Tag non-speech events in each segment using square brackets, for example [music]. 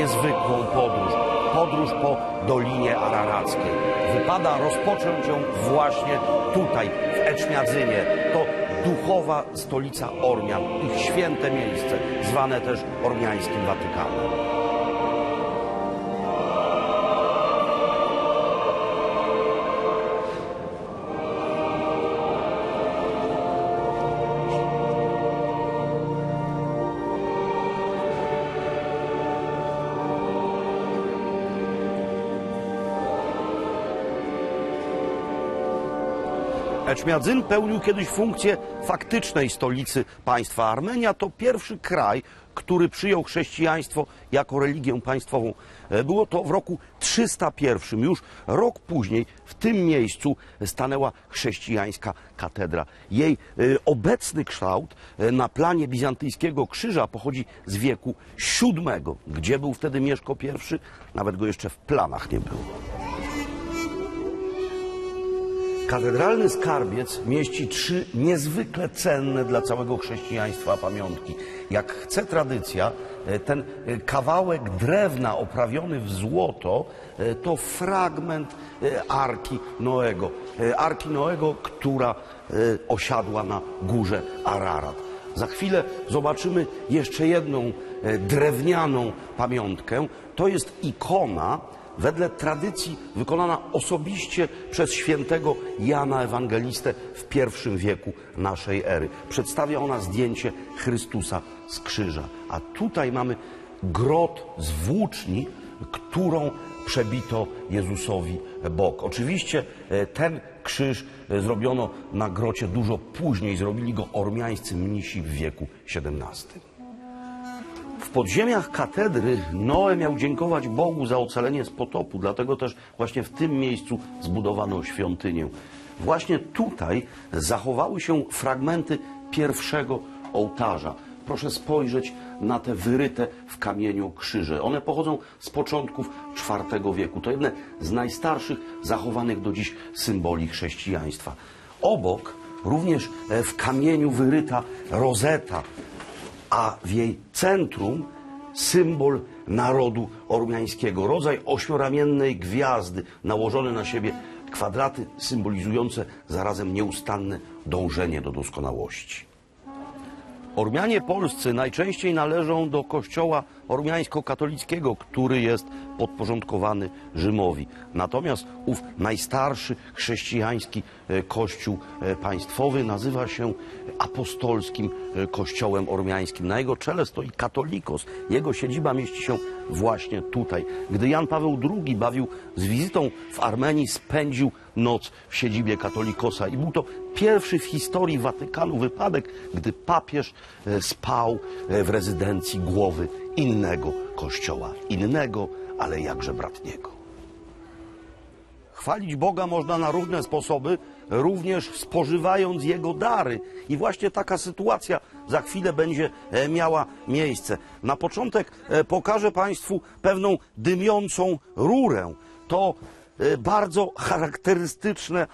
niezwykłą podróż. Podróż po Dolinie Ararackiej. Wypada rozpocząć ją właśnie tutaj, w Eczmiadzynie. To duchowa stolica Ormian, ich święte miejsce, zwane też Ormiańskim Watykanem. Eczmiadzyn pełnił kiedyś funkcję faktycznej stolicy państwa. Armenia to pierwszy kraj, który przyjął chrześcijaństwo jako religię państwową. E, Było to w roku 301. Już rok później w tym miejscu stanęła chrześcijańska katedra. Jej e, obecny kształt e, na planie bizantyjskiego krzyża pochodzi z wieku VII. Gdzie był wtedy Mieszko I? Nawet go jeszcze w planach nie było. Katedralny skarbiec mieści trzy niezwykle cenne dla całego chrześcijaństwa pamiątki. Jak chce tradycja, e, ten kawałek drewna oprawiony w złoto e, to fragment e, Arki Noego. Arki Noego, która osiadła na górze Ararat. Za chwilę zobaczymy jeszcze jedną drewnianą pamiątkę. To jest ikona, wedle tradycji wykonana osobiście przez świętego Jana Ewangelistę w pierwszym wieku naszej ery. Przedstawia ona zdjęcie Chrystusa z krzyża. A tutaj mamy grot z włóczni, którą przebito Jezusowi bok. Oczywiście e, ten krzyż e, zrobiono na grocie dużo później. Zrobili go ormiańscy mnisi w wieku XVII. W podziemiach katedry Noe miał dziękować Bogu za ocalenie z potopu, dlatego też właśnie w tym miejscu zbudowano świątynię. Właśnie tutaj zachowały się fragmenty pierwszego ołtarza. Proszę spojrzeć na te wyryte w kamieniu krzyże. One pochodzą z początków IV wieku. To jedne z najstarszych zachowanych do dziś symboli chrześcijaństwa. Obok również e, w kamieniu wyryta rozeta, a w jej centrum symbol narodu ormiańskiego. Rodzaj ośmioramiennej gwiazdy, nałożone na siebie kwadraty symbolizujące zarazem nieustanne dążenie do doskonałości. Ormianie polscy najczęściej należą do kościoła ormiańsko-katolickiego, który jest podporządkowany Rzymowi. Natomiast ów najstarszy chrześcijański e, kościół e, państwowy nazywa się apostolskim e, kościołem ormiańskim. Na jego czele stoi katolikos. Jego siedziba mieści się właśnie tutaj. Gdy Jan Paweł II bawił z wizytą w Armenii, spędził noc w siedzibie katolikosa i był to pierwszy w historii Watykanu wypadek, gdy papież e, spał e, w rezydencji głowy innego kościoła. Innego, ale jakże bratniego. Chwalić Boga można na różne sposoby, również spożywając Jego dary. I właśnie taka sytuacja za chwilę będzie e, miała miejsce. Na początek pokażę Państwu pewną dymiącą rurę. To bardzo charakterystyczne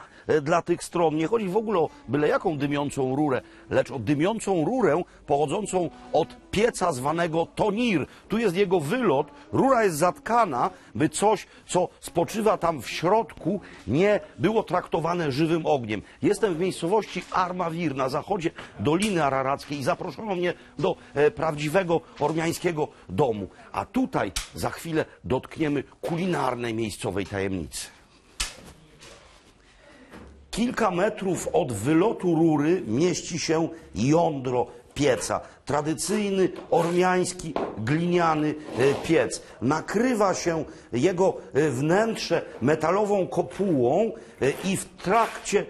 dla tych stron. Nie chodzi w ogóle o byle jaką dymiącą rurę, lecz o dymiącą rurę pochodzącą od pieca zwanego tonir. Tu jest jego wylot, rura jest zatkana, by coś, co spoczywa tam w środku, nie było traktowane żywym ogniem. Jestem w miejscowości Armawir na zachodzie Doliny Ararackiej i zaproszono mnie do e, prawdziwego ormiańskiego domu. A tutaj za chwilę dotkniemy kulinarnej miejscowej tajemnicy. Kilka metrów od wylotu rury mieści się jądro pieca. Tradycyjny ormiański gliniany e, piec. Nakrywa się jego e, wnętrze metalową kopułą e, i w trakcie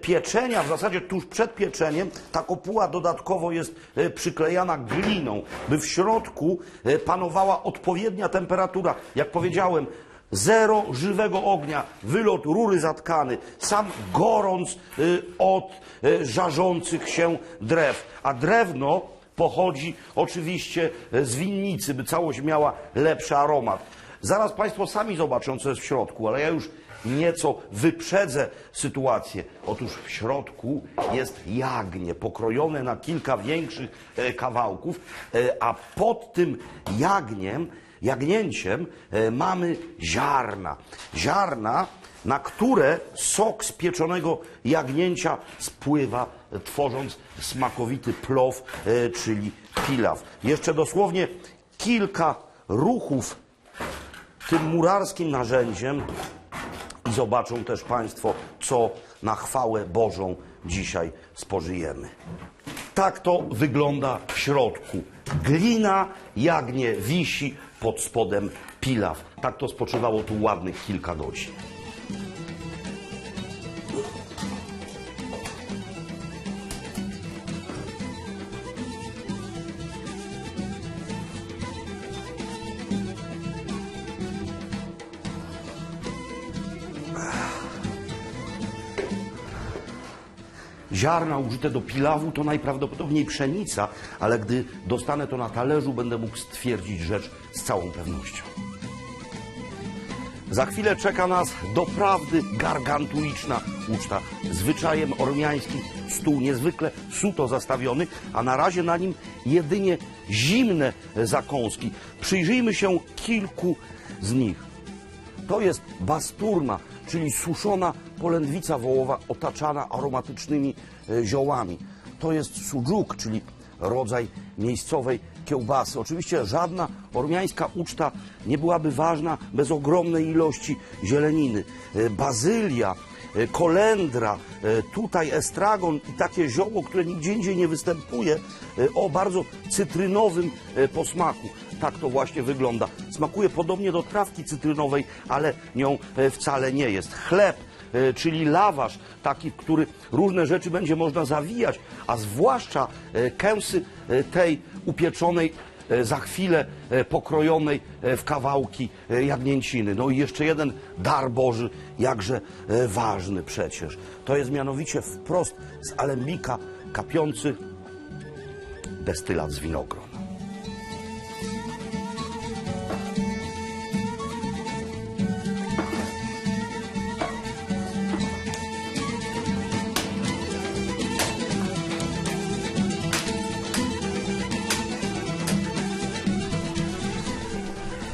pieczenia, w zasadzie tuż przed pieczeniem, ta kopuła dodatkowo jest przyklejana gliną, by w środku panowała odpowiednia temperatura. Jak powiedziałem, Zero żywego ognia, wylot rury zatkany, sam gorąc y, od y, żarzących się drew. A drewno pochodzi oczywiście z winnicy, by całość miała lepszy aromat. Zaraz Państwo sami zobaczą, co jest w środku, ale ja już nieco wyprzedzę sytuację. Otóż w środku jest jagnię pokrojone na kilka większych e, kawałków, e, a pod tym jagniem, jagnięciem e, mamy ziarna. Ziarna, na które sok z pieczonego jagnięcia spływa, e, tworząc smakowity plow, e, czyli pilaw. Jeszcze dosłownie kilka ruchów tym murarskim narzędziem i zobaczą też Państwo, co na chwałę Bożą dzisiaj spożyjemy. Tak to wygląda w środku. Glina, jagnię wisi, pod spodem pilaw. Tak to spoczywało tu ładnych kilka godzin. Ziarna użyte do pilawu to najprawdopodobniej pszenica, ale gdy dostanę to na talerzu, będę mógł stwierdzić rzecz z całą pewnością. Za chwilę czeka nas doprawdy gargantuiczna uczta. Zwyczajem ormiańskim stół niezwykle suto zastawiony, a na razie na nim jedynie zimne zakąski. Przyjrzyjmy się kilku z nich. To jest basturma, czyli suszona polędwica wołowa otaczana aromatycznymi e, ziołami. To jest sudżuk, czyli rodzaj miejscowej kiełbasy. Oczywiście żadna ormiańska uczta nie byłaby ważna bez ogromnej ilości zieleniny. E, Bazylia, e, kolendra, tutaj estragon i takie zioło, które nigdzie indziej nie występuje, o bardzo cytrynowym posmaku. Tak to właśnie wygląda. Smakuje podobnie do trawki cytrynowej, ale nią e, wcale nie jest. Chleb, e, czyli lawasz, taki, który różne rzeczy będzie można zawijać, a zwłaszcza e, kęsy tej upieczonej za chwilę pokrojonej w kawałki jagnięciny. No i jeszcze jeden dar Boży, jakże ważny przecież. To jest mianowicie wprost z alembika kapiący destylat z winogron.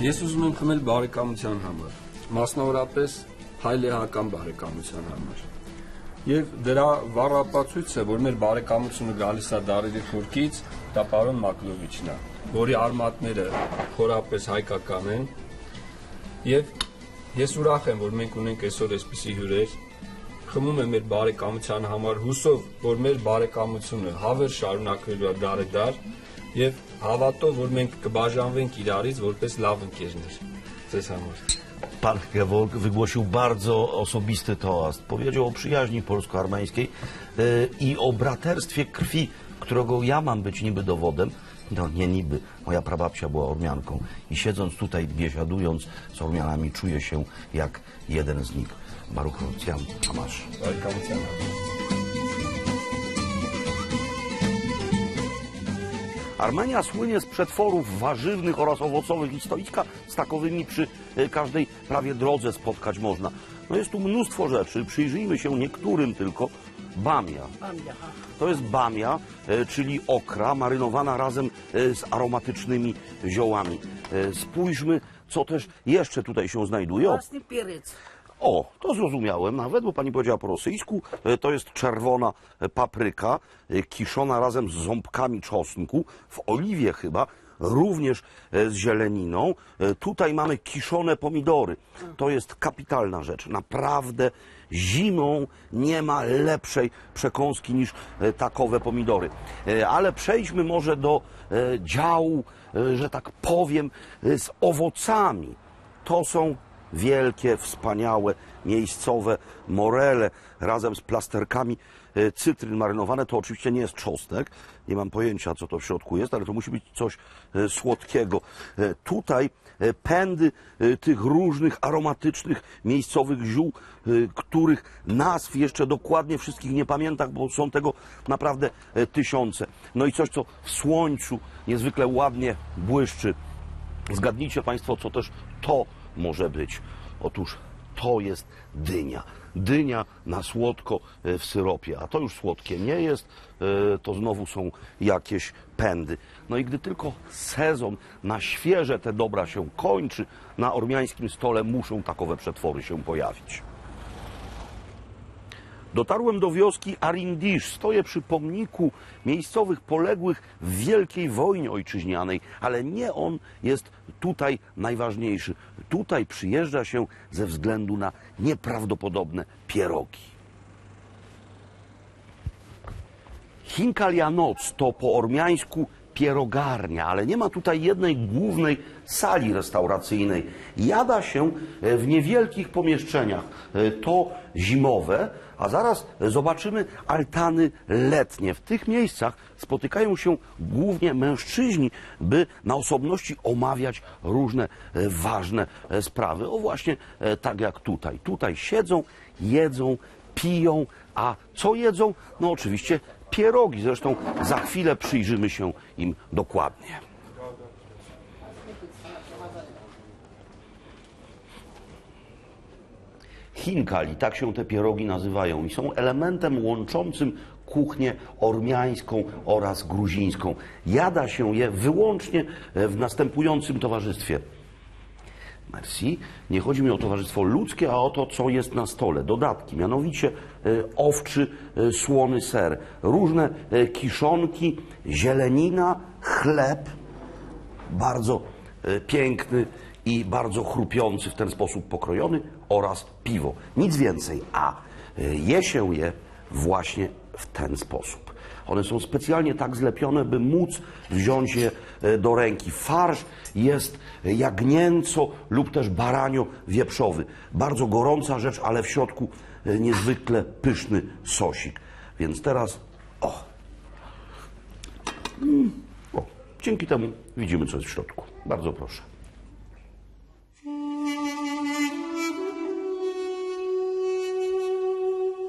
Ես ուզում եմ խմել բարեկամության համար, մասնավորապես հայլեհական բարեկամության համար։ Եվ դրա վառապացույցը, որ մեր բարեկամությունը գալիս է դարերի խորքից, դա պարոն Մակլովիչն է, որի արմատները խորապես հայկական են։ Եվ ես ուրախ եմ, որ մենք ունենք այսօր այսպիսի հյուրեր, խմում եմ մեր բարեկամության համար հուսով, որ մեր բարեկամությունը հավեր շարունակվելու է դարեդար եւ հավատով, որ մենք կբաժանվենք իրարից որպես լավ ընկերներ։ Ձեզ համար։ Pan Gewolk wygłosił bardzo osobisty toast. Powiedział o przyjaźni polsko-armeńskiej e, i o braterstwie krwi, którego ja mam być niby dowodem. No nie niby, moja prababcia była Ormianką i siedząc tutaj, biesiadując z Ormianami, czuję się jak jeden z nich. Baruch Rocjan, Amasz. Բարեկամության համար։ Armenia słynie z przetworów warzywnych oraz owocowych i stoiska z takowymi przy e, każdej prawie drodze spotkać można. No jest tu mnóstwo rzeczy, przyjrzyjmy się niektórym tylko. Bamia. To jest bamia, e, czyli okra marynowana razem e, z aromatycznymi ziołami. Spójrzmy, co też jeszcze tutaj się znajduje. Własny pierec. O, to zrozumiałem nawet, bo pani powiedziała po rosyjsku. E, To jest czerwona e, papryka, e, kiszona razem z ząbkami czosnku, w oliwie chyba, również z zieleniną. Tutaj mamy kiszone pomidory. To jest kapitalna rzecz. Naprawdę zimą nie ma lepszej przekąski niż takowe pomidory. Ale przejdźmy może do działu, że tak powiem, z owocami. To są wielkie, wspaniałe, miejscowe morele razem z plasterkami e, cytryn marynowane. To oczywiście nie jest czosnek, nie mam pojęcia co to w środku jest, ale to musi być coś e, słodkiego. E, Tutaj pędy tych różnych aromatycznych miejscowych ziół, których nazw jeszcze dokładnie wszystkich nie pamiętam, bo są tego naprawdę tysiące. No i coś, co w słońcu niezwykle ładnie błyszczy Zgadnijcie Państwo, co też to może być. Otóż to jest dynia. Dynia na słodko e, w syropie, a to już słodkie nie jest, e, to znowu są jakieś pędy. No i gdy tylko sezon na świeże te dobra się kończy, na ormiańskim stole muszą takowe przetwory się pojawić. Dotarłem do wioski Arindisz. Stoję przy pomniku miejscowych poległych w Wielkiej Wojnie Ojczyźnianej, ale nie on jest tutaj najważniejszy. Tutaj przyjeżdża się ze względu na nieprawdopodobne pierogi. Hinkalianoc to po ormiańsku pierogarnia, ale nie ma tutaj jednej głównej sali restauracyjnej. Jada się e, w niewielkich pomieszczeniach. E, To zimowe, a zaraz zobaczymy altany letnie. W tych miejscach spotykają się głównie mężczyźni, by na osobności omawiać różne e, ważne e, sprawy. O właśnie e, tak jak tutaj. Tutaj siedzą, jedzą, piją, a co jedzą? No oczywiście pierogi. Zresztą za chwilę przyjrzymy się im dokładnie. Hinkali, tak się te pierogi nazywają i są elementem łączącym kuchnię ormiańską oraz gruzińską. Jada się je wyłącznie w następującym towarzystwie. Merci. Nie chodzi mi o towarzystwo ludzkie, a o to, co jest na stole. Dodatki, mianowicie e, owczy, e, słony ser, różne e, kiszonki, zielenina, chleb, bardzo piękny i bardzo chrupiący w ten sposób pokrojony oraz piwo. Nic więcej, a e, je się je właśnie w ten sposób. One są specjalnie tak zlepione, by móc wziąć je e, do ręki. Farsz jest jagnięco lub też baranio wieprzowy. Bardzo gorąca rzecz, ale w środku e, niezwykle pyszny sosik. Więc teraz o, o, dzięki temu widzimy, co jest w środku. Bardzo proszę.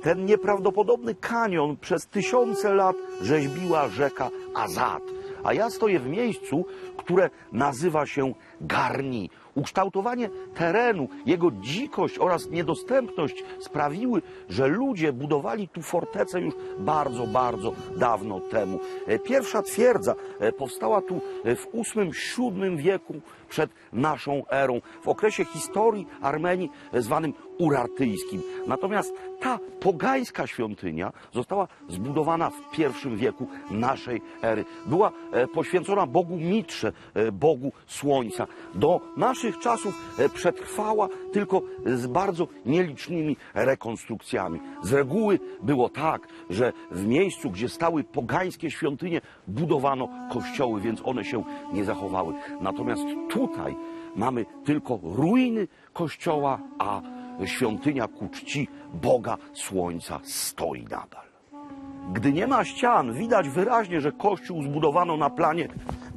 Ten nieprawdopodobny kanion przez tysiące lat rzeźbiła rzeka Azad. A ja stoję w miejscu, które nazywa się Garni. Ukształtowanie terenu, jego dzikość oraz niedostępność sprawiły, że ludzie budowali tu fortecę już bardzo, bardzo dawno temu. E, Pierwsza twierdza e, powstała tu e, w VIII-VII wieku przed naszą erą, w okresie historii Armenii zwanym urartyjskim. Natomiast ta pogańska świątynia została zbudowana w pierwszym wieku naszej ery. Była poświęcona Bogu Mitrze, Bogu Słońca. Do naszych czasów e, przetrwała tylko z bardzo nielicznymi rekonstrukcjami. Z reguły było tak, że w miejscu, gdzie stały pogańskie świątynie, budowano kościoły, więc one się nie zachowały. Natomiast tutaj mamy tylko ruiny kościoła, a świątynia ku czci Boga Słońca stoi nadal. Gdy nie ma ścian, widać wyraźnie, że kościół zbudowano na planie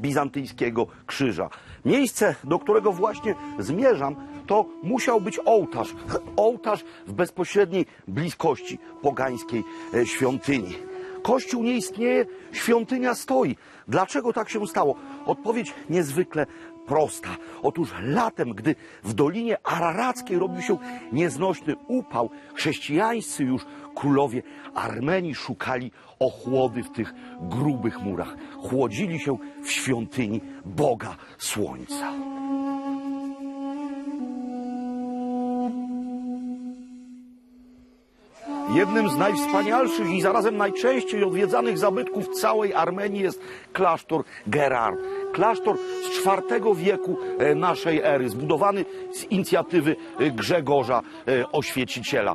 bizantyjskiego krzyża. Miejsce, do którego właśnie zmierzam, to musiał być ołtarz. [laughs] Ołtarz w bezpośredniej bliskości pogańskiej e, świątyni. Kościół nie istnieje, świątynia stoi. Dlaczego tak się stało? Odpowiedź niezwykle prosta. Otóż latem, gdy w Dolinie Ararackiej robił się nieznośny upał, chrześcijańscy już królowie Armenii szukali ochłody w tych grubych murach. Chłodzili się w świątyni Boga Słońca. Jednym z najwspanialszych i zarazem najczęściej odwiedzanych zabytków całej Armenii jest klasztor Gerard. Klasztor z IV wieku e, naszej ery, zbudowany z inicjatywy e, Grzegorza e, Oświeciciela.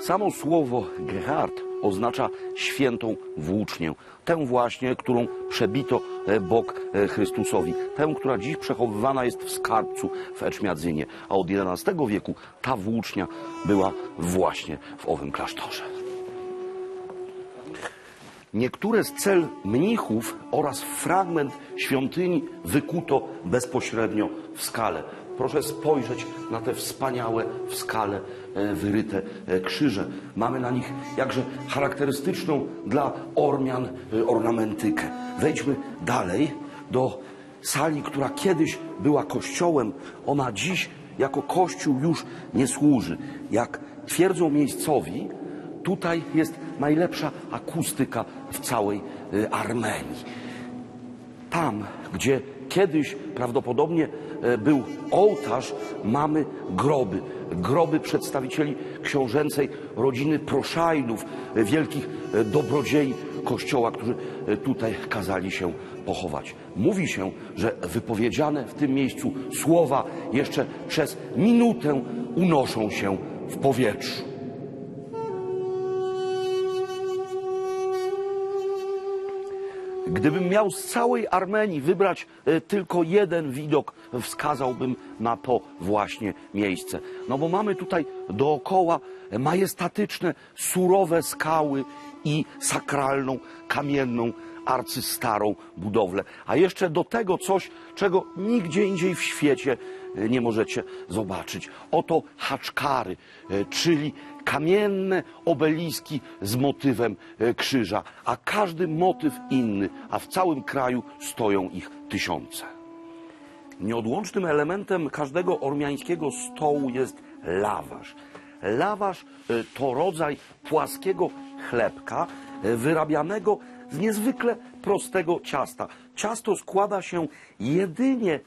Samo słowo Gerard oznacza świętą włócznię. Tę właśnie, którą przebito bok Chrystusowi. Tę, która dziś przechowywana jest w skarbcu w Eczmiadzynie. A od XI wieku ta włócznia była właśnie w owym klasztorze. Niektóre z cel mnichów oraz fragment świątyni wykuto bezpośrednio w skale. Proszę spojrzeć na te wspaniałe w skale e, wyryte e, krzyże. Mamy na nich jakże charakterystyczną dla Ormian e, ornamentykę. Wejdźmy dalej do sali, która kiedyś była kościołem, ona dziś jako kościół już nie służy. Jak twierdzą miejscowi, tutaj jest najlepsza akustyka w całej y, Armenii. Tam, gdzie kiedyś prawdopodobnie e, był ołtarz, mamy groby. Groby przedstawicieli książęcej rodziny Proszajdów, e, wielkich dobrodziei kościoła, którzy tutaj kazali się pochować. Mówi się, że wypowiedziane w tym miejscu słowa jeszcze przez minutę unoszą się w powietrzu. Gdybym miał z całej Armenii wybrać e, tylko jeden widok, wskazałbym na to właśnie miejsce. No bo mamy tutaj dookoła majestatyczne, surowe skały i sakralną, kamienną, arcystarą budowlę. A jeszcze do tego coś, czego nigdzie indziej w świecie nie możecie zobaczyć. Oto haczkary, e, czyli kamienne obeliski z motywem e, krzyża, a każdy motyw inny, a w całym kraju stoją ich tysiące. Nieodłącznym elementem każdego ormiańskiego stołu jest lawasz. Lawasz e, to rodzaj płaskiego chlebka wyrabianego z niezwykle prostego ciasta. Ciasto składa się jedynie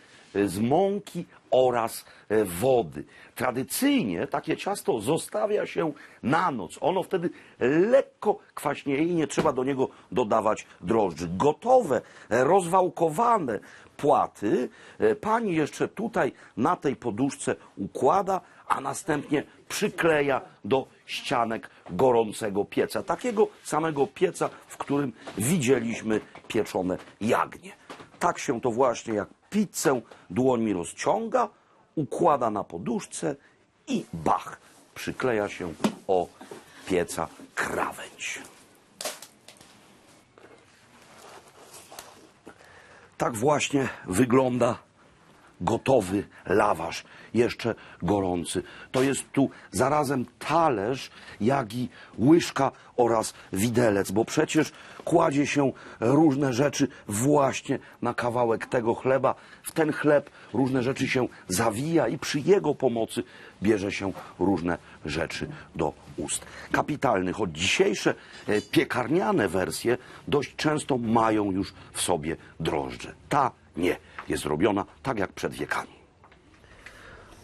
z mąki oraz e, wody. Tradycyjnie takie ciasto zostawia się na noc. Ono wtedy lekko kwaśnieje i nie trzeba do niego dodawać drożdży. Gotowe, rozwałkowane płaty e, pani jeszcze tutaj na tej poduszce układa, a następnie przykleja do ścianek gorącego pieca. Takiego samego pieca, w którym widzieliśmy pieczone jagnię. Tak się to właśnie jak pizzę dłońmi rozciąga, układa na poduszce i bach, przykleja się o pieca krawędź. Tak właśnie wygląda gotowy lawasz, jeszcze gorący. To jest tu zarazem talerz, jak i łyżka oraz widelec, bo przecież kładzie się różne rzeczy właśnie na kawałek tego chleba. W ten chleb różne rzeczy się zawija i przy jego pomocy bierze się różne rzeczy do ust. Kapitalny, choć dzisiejsze e, piekarniane wersje dość często mają już w sobie drożdże. Ta nie, jest robiona tak jak przed wiekami.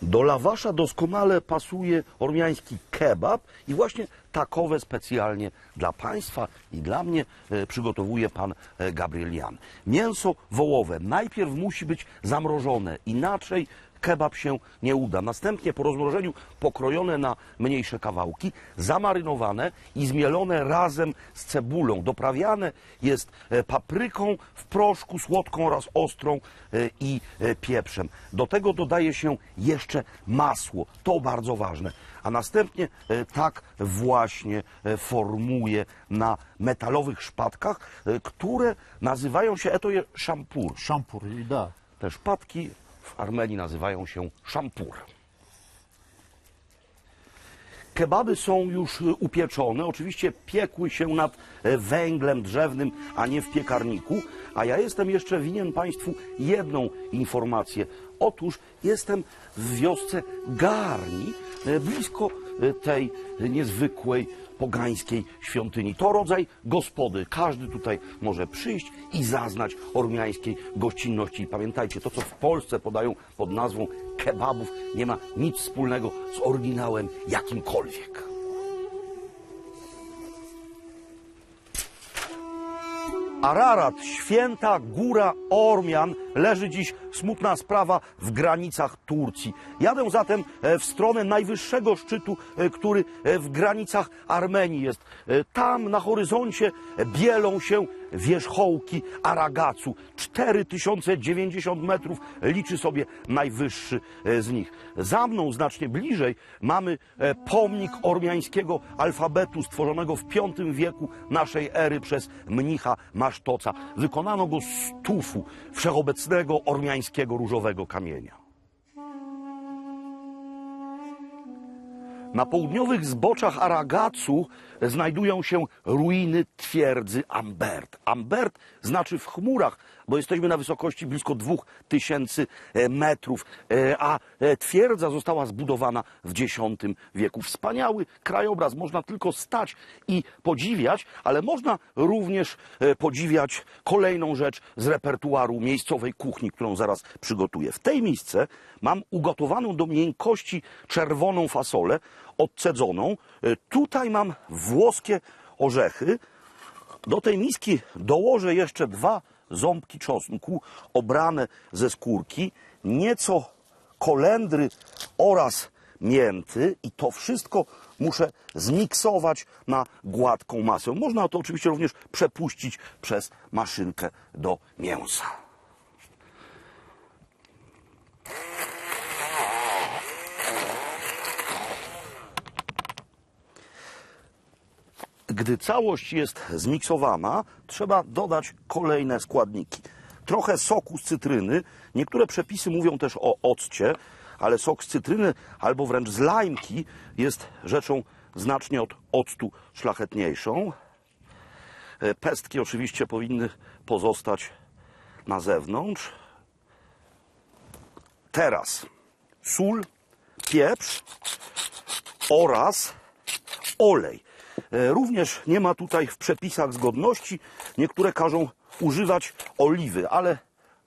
Do lawasza doskonale pasuje ormiański kebab i właśnie takowe specjalnie dla Państwa i dla mnie e, przygotowuje Pan e, Gabriel Jan. Mięso wołowe najpierw musi być zamrożone, inaczej kebab się nie uda. Następnie po rozmrożeniu pokrojone na mniejsze kawałki, zamarynowane i zmielone razem z cebulą. Doprawiane jest e, papryką w proszku, słodką oraz ostrą e, i e, pieprzem. Do tego dodaje się jeszcze masło. To bardzo ważne. A następnie tak właśnie formuje na metalowych szpadkach, które nazywają się, eto je szampur. Szampur, da. Te szpadki w Armenii nazywają się szampur. Kebaby są już y, upieczone, oczywiście piekły się nad e, węglem drzewnym, a nie w piekarniku. A ja jestem jeszcze winien Państwu jedną informację. Otóż jestem w wiosce Garni, e, blisko e, tej niezwykłej pogańskiej świątyni. To rodzaj gospody. Każdy tutaj może przyjść i zaznać ormiańskiej gościnności. I pamiętajcie, to co w Polsce podają pod nazwą kebabów nie ma nic wspólnego z oryginałem jakimkolwiek. Ararat, święta góra Ormian, leży dziś smutna sprawa w granicach Turcji. Jadę zatem e, w stronę najwyższego szczytu, e, który e, w granicach Armenii jest. Tam na horyzoncie bielą się wierzchołki Aragacu. 4090 metrów liczy sobie najwyższy z nich. Za mną, znacznie bliżej, mamy pomnik ormiańskiego alfabetu stworzonego w V wieku naszej ery przez mnicha Masztoca. Wykonano go z tufu, wszechobecnego ormiańskiego różowego kamienia. Na południowych zboczach Aragacu znajdują się ruiny twierdzy Ambert. Ambert znaczy w chmurach, bo jesteśmy na wysokości blisko 2000 metrów, e, a e, twierdza została zbudowana w X wieku. Wspaniały krajobraz, można tylko stać i podziwiać, ale można również e, podziwiać kolejną rzecz z repertuaru miejscowej kuchni, którą zaraz przygotuję. W tej miejsce mam ugotowaną do miękkości czerwoną fasolę, odcedzoną. E, Tutaj mam włoskie orzechy. Do tej miski dołożę jeszcze dwa ząbki czosnku obrane ze skórki, nieco kolendry oraz mięty i to wszystko muszę zmiksować na gładką masę. Można to oczywiście również przepuścić przez maszynkę do mięsa. Gdy całość jest zmiksowana, trzeba dodać kolejne składniki. Trochę soku z cytryny. Niektóre przepisy mówią też o occie, ale sok z cytryny albo wręcz z lajmki jest rzeczą znacznie od octu szlachetniejszą. E, Pestki oczywiście powinny pozostać na zewnątrz. Teraz sól, pieprz oraz olej. E, Również nie ma tutaj w przepisach zgodności. Niektóre każą używać oliwy, ale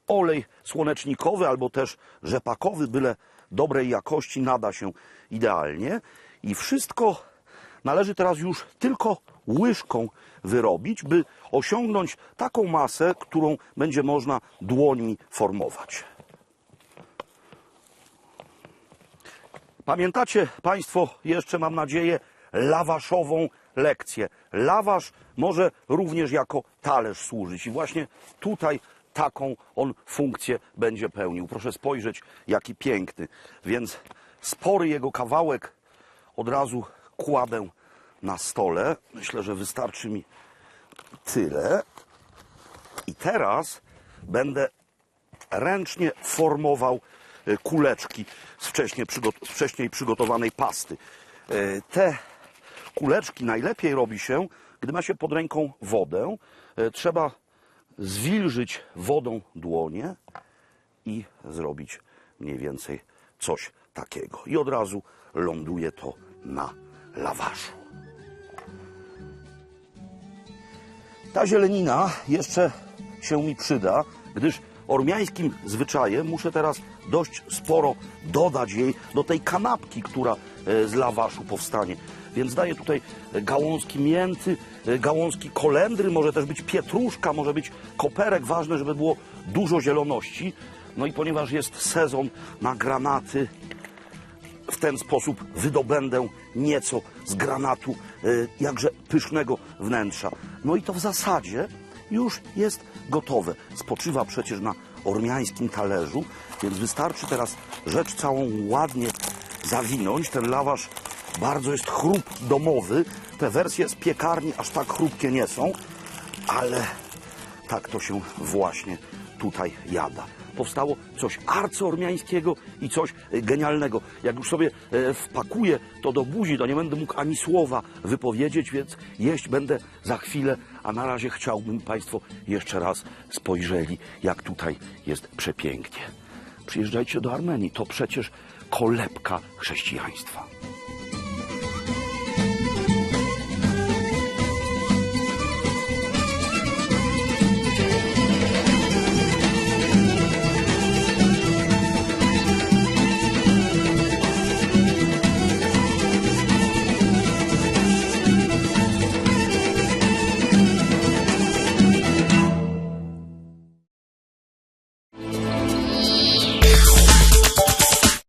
olej słonecznikowy albo też rzepakowy, byle dobrej jakości, nada się idealnie. I wszystko należy teraz już tylko łyżką wyrobić, by osiągnąć taką masę, którą będzie można dłońmi formować. Pamiętacie Państwo jeszcze, mam nadzieję, lawaszową lekcję. Lawasz może również jako talerz służyć i właśnie tutaj taką on funkcję będzie pełnił. Proszę spojrzeć, jaki piękny. Więc spory jego kawałek od razu kładę na stole. Myślę, że wystarczy mi tyle. I teraz będę ręcznie formował e, kuleczki z wcześniej, przygotowanej pasty. E, Te kuleczki najlepiej robi się, gdy ma się pod ręką wodę. E, Trzeba zwilżyć wodą dłonie i zrobić mniej więcej coś takiego. I od razu ląduje to na lawaszu. Ta zielenina jeszcze się mi przyda, gdyż ormiańskim zwyczajem muszę teraz dość sporo dodać jej do tej kanapki, która e, z lawaszu powstanie. Więc daję tutaj gałązki mięty, e, gałązki kolendry, może też być pietruszka, może być koperek. Ważne, żeby było dużo zieloności. No i ponieważ jest sezon na granaty, w ten sposób wydobędę nieco z granatu e, jakże pysznego wnętrza. No i to w zasadzie już jest gotowe. Spoczywa przecież na ormiańskim talerzu, więc wystarczy teraz rzecz całą ładnie zawinąć. Ten lawasz bardzo jest chrup domowy. Te wersje z piekarni aż tak chrupkie nie są, ale tak to się właśnie tutaj jada. Powstało coś arcyormiańskiego i coś genialnego. Jak już sobie e, wpakuję to do buzi, to nie będę mógł ani słowa wypowiedzieć, więc jeść będę za chwilę, a na razie chciałbym Państwo jeszcze raz spojrzeli, jak tutaj jest przepięknie. Przyjeżdżajcie do Armenii, to przecież kolebka chrześcijaństwa.